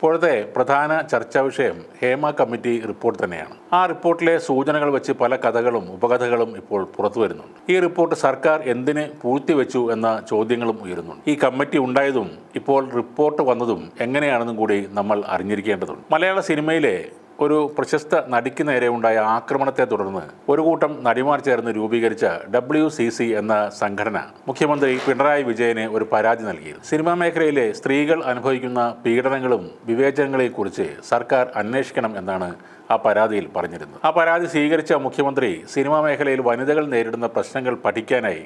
ഇപ്പോഴത്തെ പ്രധാന ചർച്ചാ വിഷയം ഹേമ കമ്മിറ്റി റിപ്പോർട്ട് തന്നെയാണ്. ആ റിപ്പോർട്ടിലെ സൂചനകൾ വെച്ച് പല കഥകളും ഉപകഥകളും ഇപ്പോൾ പുറത്തു വരുന്നുണ്ട്. ഈ റിപ്പോർട്ട് സർക്കാർ എന്തിന് പൂഴ്ത്തിവെച്ചു എന്ന ചോദ്യങ്ങളും ഉയരുന്നുണ്ട്. ഈ കമ്മിറ്റി ഉണ്ടായതും ഇപ്പോൾ റിപ്പോർട്ട് വന്നതും എങ്ങനെയാണെന്നും കൂടി നമ്മൾ അറിഞ്ഞിരിക്കേണ്ടതുണ്ട്. മലയാള സിനിമയിലെ ഒരു പ്രശസ്ത നടിക്ക് നേരെ ഉണ്ടായ ആക്രമണത്തെ തുടർന്ന് ഒരു കൂട്ടം നടിമാർ ചേർന്ന് രൂപീകരിച്ച ഡബ്ല്യു സി സി എന്ന സംഘടന മുഖ്യമന്ത്രി പിണറായി വിജയന് ഒരു പരാതി നൽകിയിരുന്നു സിനിമാ മേഖലയിലെ സ്ത്രീകൾ അനുഭവിക്കുന്ന പീഡനങ്ങളും വിവേചനങ്ങളെയും കുറിച്ച് സർക്കാർ അന്വേഷിക്കണം എന്നാണ് ആ പരാതിയിൽ പറഞ്ഞിരുന്നത്. ആ പരാതി സ്വീകരിച്ച മുഖ്യമന്ത്രി സിനിമാ മേഖലയിൽ വനിതകൾ നേരിടുന്ന പ്രശ്നങ്ങൾ പഠിക്കാനായി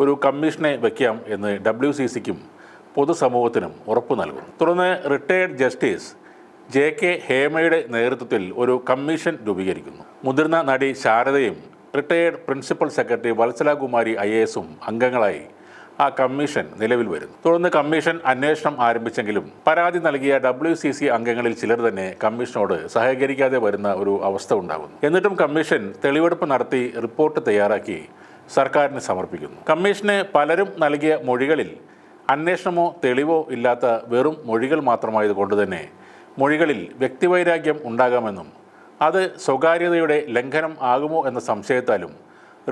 ഒരു കമ്മീഷനെ വയ്ക്കാം എന്ന് ഡബ്ല്യു സി സിക്കും പൊതുസമൂഹത്തിനും ഉറപ്പു നൽകും തുടർന്ന് റിട്ടയേർഡ് ജസ്റ്റിസ് ജെ കെ ഹേമയുടെ നേതൃത്വത്തിൽ ഒരു കമ്മീഷൻ രൂപീകരിക്കുന്നു. മുതിർന്ന നടി ശാരദയും retired principal secretary Vatsalakumari I A എസും അംഗങ്ങളായി ആ കമ്മീഷൻ നിലവിൽ വരുന്നു. തുടർന്ന് കമ്മീഷൻ അന്വേഷണം ആരംഭിച്ചെങ്കിലും പരാതി നൽകിയ ഡബ്ല്യു സി സി അംഗങ്ങളിൽ ചിലർ തന്നെ കമ്മീഷനോട് സഹകരിക്കാതെ വരുന്ന ഒരു അവസ്ഥ ഉണ്ടാകുന്നു. എന്നിട്ടും കമ്മീഷൻ തെളിവെടുപ്പ് നടത്തി റിപ്പോർട്ട് തയ്യാറാക്കി സർക്കാരിന് സമർപ്പിക്കുന്നു. കമ്മീഷന് പലരും നൽകിയ മൊഴികളിൽ അന്വേഷണമോ തെളിവോ ഇല്ലാത്ത വെറും മൊഴികൾ മാത്രമായതുകൊണ്ട് തന്നെ മൊഴികളിൽ വ്യക്തിവൈരാഗ്യം ഉണ്ടാകാമെന്നും അത് സ്വകാര്യതയുടെ ലംഘനം ആകുമോ എന്ന സംശയത്താലും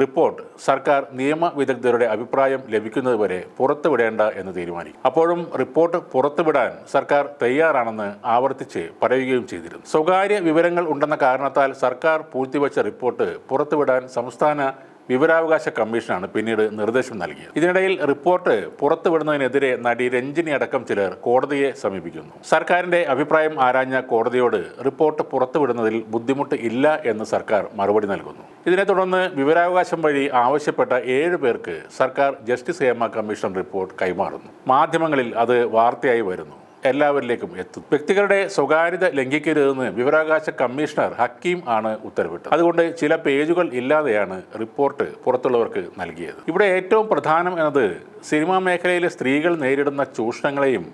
റിപ്പോർട്ട് സർക്കാർ നിയമ വിദഗ്ധരുടെ അഭിപ്രായം ലഭിക്കുന്നതുവരെ പുറത്തുവിടേണ്ട എന്ന് തീരുമാനിക്കും. അപ്പോഴും റിപ്പോർട്ട് പുറത്തുവിടാൻ സർക്കാർ തയ്യാറാണെന്ന് ആവർത്തിച്ച് പറയുകയും ചെയ്തിരുന്നു. സ്വകാര്യ വിവരങ്ങൾ ഉണ്ടെന്ന കാരണത്താൽ സർക്കാർ പൂഴ്ത്തിവച്ച റിപ്പോർട്ട് പുറത്തുവിടാൻ സംസ്ഥാന വിവരാവകാശ കമ്മീഷനാണ് പിന്നീട് നിർദ്ദേശം നൽകിയത്. ഇതിനിടയിൽ റിപ്പോർട്ട് പുറത്തുവിടുന്നതിനെതിരെ നടി രഞ്ജിനി അടക്കം ചിലർ കോടതിയെ സമീപിക്കുന്നു. സർക്കാരിന്റെ അഭിപ്രായം ആരാഞ്ഞ കോടതിയോട് റിപ്പോർട്ട് പുറത്തുവിടുന്നതിൽ ബുദ്ധിമുട്ട് ഇല്ല എന്ന് സർക്കാർ മറുപടി നൽകുന്നു. ഇതിനെ തുടർന്ന് വിവരാവകാശം വഴി ആവശ്യപ്പെട്ട ഏഴ് പേർക്ക് സർക്കാർ ജസ്റ്റിസ് ഹേമ കമ്മീഷൻ റിപ്പോർട്ട് കൈമാറുന്നു. മാധ്യമങ്ങളിൽ അത് വാർത്തയായി വരുന്നു. എല്ലാവരിലേക്കും എത്തും. വ്യക്തികളുടെ സ്വകാര്യത ലംഘിക്കരുതെന്ന് വിവരാവകാശ കമ്മീഷണർ ഹക്കീം ആണ് ഉത്തരവിട്ടത്. അതുകൊണ്ട് ചില പേജുകൾ ഇല്ലാതെയാണ് റിപ്പോർട്ട് പുറത്തുള്ളവർക്ക് നൽകിയത്. ഇവിടെ ഏറ്റവും പ്രധാനം എന്നത് സിനിമാ മേഖലയിലെ സ്ത്രീകൾ നേരിടുന്ന ചൂഷണങ്ങളെയും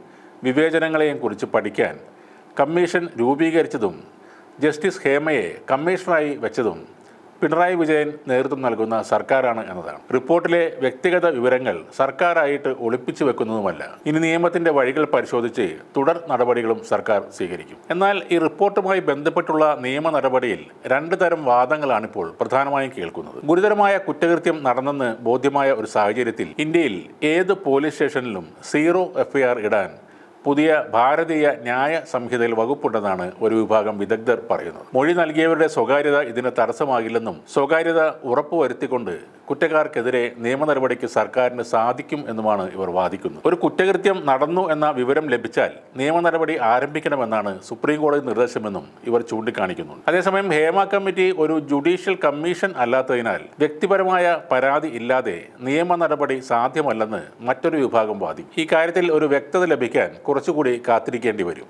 വിവേചനങ്ങളെയും കുറിച്ച് പഠിക്കാൻ കമ്മീഷൻ രൂപീകരിച്ചതും ജസ്റ്റിസ് ഹേമയെ കമ്മീഷണറായി വെച്ചതും പിണറായി വിജയൻ നേതൃത്വം നൽകുന്ന സർക്കാരാണ് എന്നതാണ്. റിപ്പോർട്ടിലെ വ്യക്തിഗത വിവരങ്ങൾ സർക്കാരായിട്ട് ഒളിപ്പിച്ചു വെക്കുന്നതുമല്ല. ഇനി നിയമത്തിന്റെ വഴികൾ പരിശോധിച്ച് തുടർ നടപടികളും സർക്കാർ സ്വീകരിക്കും. എന്നാൽ ഈ റിപ്പോർട്ടുമായി ബന്ധപ്പെട്ടുള്ള നിയമ നടപടിയിൽ രണ്ട് തരം വാദങ്ങളാണിപ്പോൾ പ്രധാനമായും കേൾക്കുന്നത്. ഗുരുതരമായ കുറ്റകൃത്യം നടന്നെന്ന് ബോധ്യമായ ഒരു സാഹചര്യത്തിൽ ഇന്ത്യയിൽ ഏത് പോലീസ് സ്റ്റേഷനിലും സീറോ എഫ്ഐആർ ഇടാൻ പുതിയ ഭാരതീയ ന്യായ സംഹിതയിൽ വകുപ്പുണ്ടെന്നാണ് ഒരു വിഭാഗം വിദഗ്ധർ പറയുന്നത്. മൊഴി നൽകിയവരുടെ സ്വകാര്യത ഇതിന് തടസ്സമാകില്ലെന്നും സ്വകാര്യത ഉറപ്പുവരുത്തിക്കൊണ്ട് കുറ്റക്കാർക്കെതിരെ നിയമ നടപടിക്ക് സർക്കാരിന് സാധിക്കും എന്നുമാണ് ഇവർ വാദിക്കുന്നത്. ഒരു കുറ്റകൃത്യം നടന്നു എന്ന വിവരം ലഭിച്ചാൽ നിയമ നടപടി ആരംഭിക്കണമെന്നാണ് സുപ്രീം കോടതി നിർദ്ദേശമെന്നും ഇവർ ചൂണ്ടിക്കാണിക്കുന്നുണ്ട്. അതേസമയം ഹേമ കമ്മിറ്റി ഒരു ജുഡീഷ്യൽ കമ്മീഷൻ അല്ലാത്തതിനാൽ വ്യക്തിപരമായ പരാതി ഇല്ലാതെ നിയമ നടപടി സാധ്യമല്ലെന്ന് മറ്റൊരു വിഭാഗം വാദിക്കും. ഈ കാര്യത്തിൽ ഒരു വ്യക്തത ലഭിക്കാൻ കുറച്ചുകൂടി കാത്തിരിക്കേണ്ടി വരും.